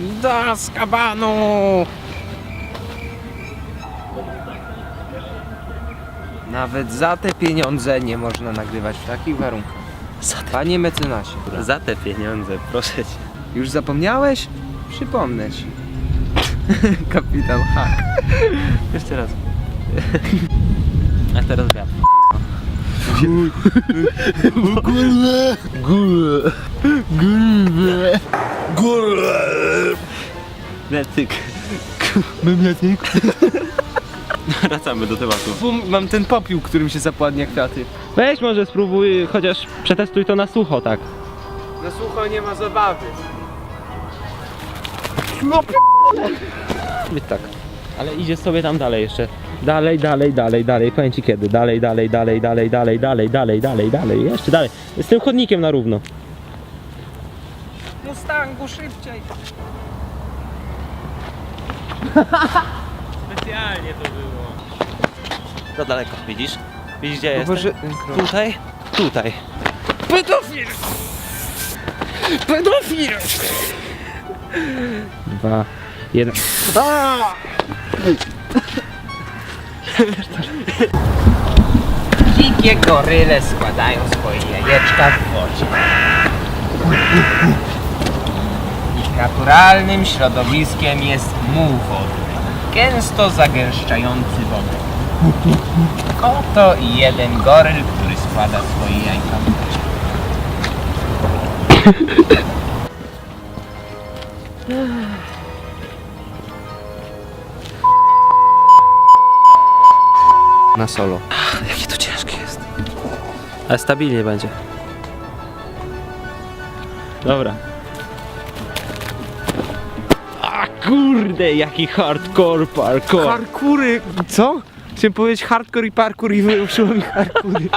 Morda z kabanu! Nawet za te pieniądze nie można nagrywać w takich warunkach. Panie mecenasie, Za te pieniądze, proszę cię. już zapomniałeś? Przypomnę ci. Kapitan Hack. Jeszcze raz. A teraz wiatr. Letyk. Memletyk. Wracamy do tematu. Mam ten popiół, którym się zapładnia kwiaty. Weź może spróbuj, chociaż przetestuj to na sucho, tak. Na sucho nie ma zabawy. Być tak. Ale idzie sobie tam dalej jeszcze. Dalej, dalej, dalej, dalej. Powiem ci kiedy. Dalej, dalej, dalej, dalej, dalej, dalej, dalej, dalej, dalej. Jeszcze dalej. Z tym chodnikiem na równo. Mustangu szybciej. Specjalnie to było. Za daleko, widzisz? Widzisz gdzie No? Boże, krok. Tutaj? Tutaj. Pedofil! Pedofil! Dwa, jeden. Dzikie goryle składają swoje jajeczka w wodzie. Ich naturalnym środowiskiem jest muł wodny, gęsto zagęszczający wodę. Oto i jeden goryl, który składa swoje jajka w wodzie. Na solo. Jakie to ciężkie jest. Ale stabilnie będzie. Dobra. A kurde, jaki hardcore parkour. Parkury, co? Chciałem powiedzieć hardcore i parkour i wyuszyło mi hardkury.